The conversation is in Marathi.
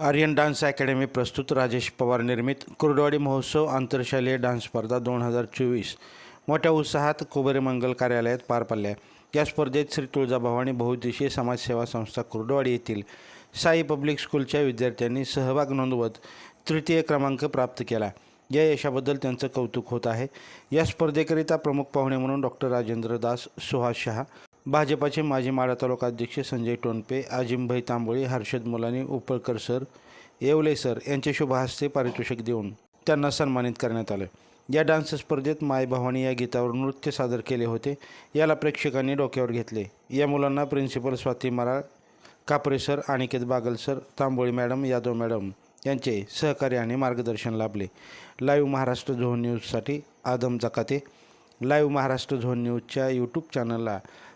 आर्यन डान्स अकॅडमी प्रस्तुत राजेश पवार निर्मित कुर्डवाडी महोत्सव आंतरशालेय डान्स स्पर्धा दोन हजार चोवीस. मोठ्या उत्साहात कुबेर मंगल कार्यालयात पार पडल्या या स्पर्धेत श्री तुळजाभवानी बहुउद्देशीय समाजसेवा संस्था कुर्डवाडी येथील साई पब्लिक स्कूलच्या विद्यार्थ्यांनी सहभाग नोंदवत तृतीय क्रमांक प्राप्त केला. या यशाबद्दल त्यांचं कौतुक होत आहे. या स्पर्धेकरिता प्रमुख पाहुणे म्हणून डॉक्टर राजेंद्र दास सुहास शहा भाजपाचे माजी माढा तालुका अध्यक्ष संजय टोनपे आजिमभाई तांबोळी हर्षद मुलानी उपळकर सर येवले सर यांचे शुभ हस्ते पारितोषिक देऊन त्यांना सन्मानित करण्यात आलं. या डान्स स्पर्धेत माय भवानी या गीतावर नृत्य सादर केले होते याला प्रेक्षकांनी डोक्यावर घेतले. या मुलांना principal Swati Maral Kapre sir Aniket Bagal sir Tamboli madam Yadav madam यांचे सहकार्य आणि मार्गदर्शन लाभले. लाईव्ह महाराष्ट्र झोन न्यूजसाठी आदम जकाते. लाईव्ह महाराष्ट्र झोन न्यूजच्या यूट्यूब चॅनलला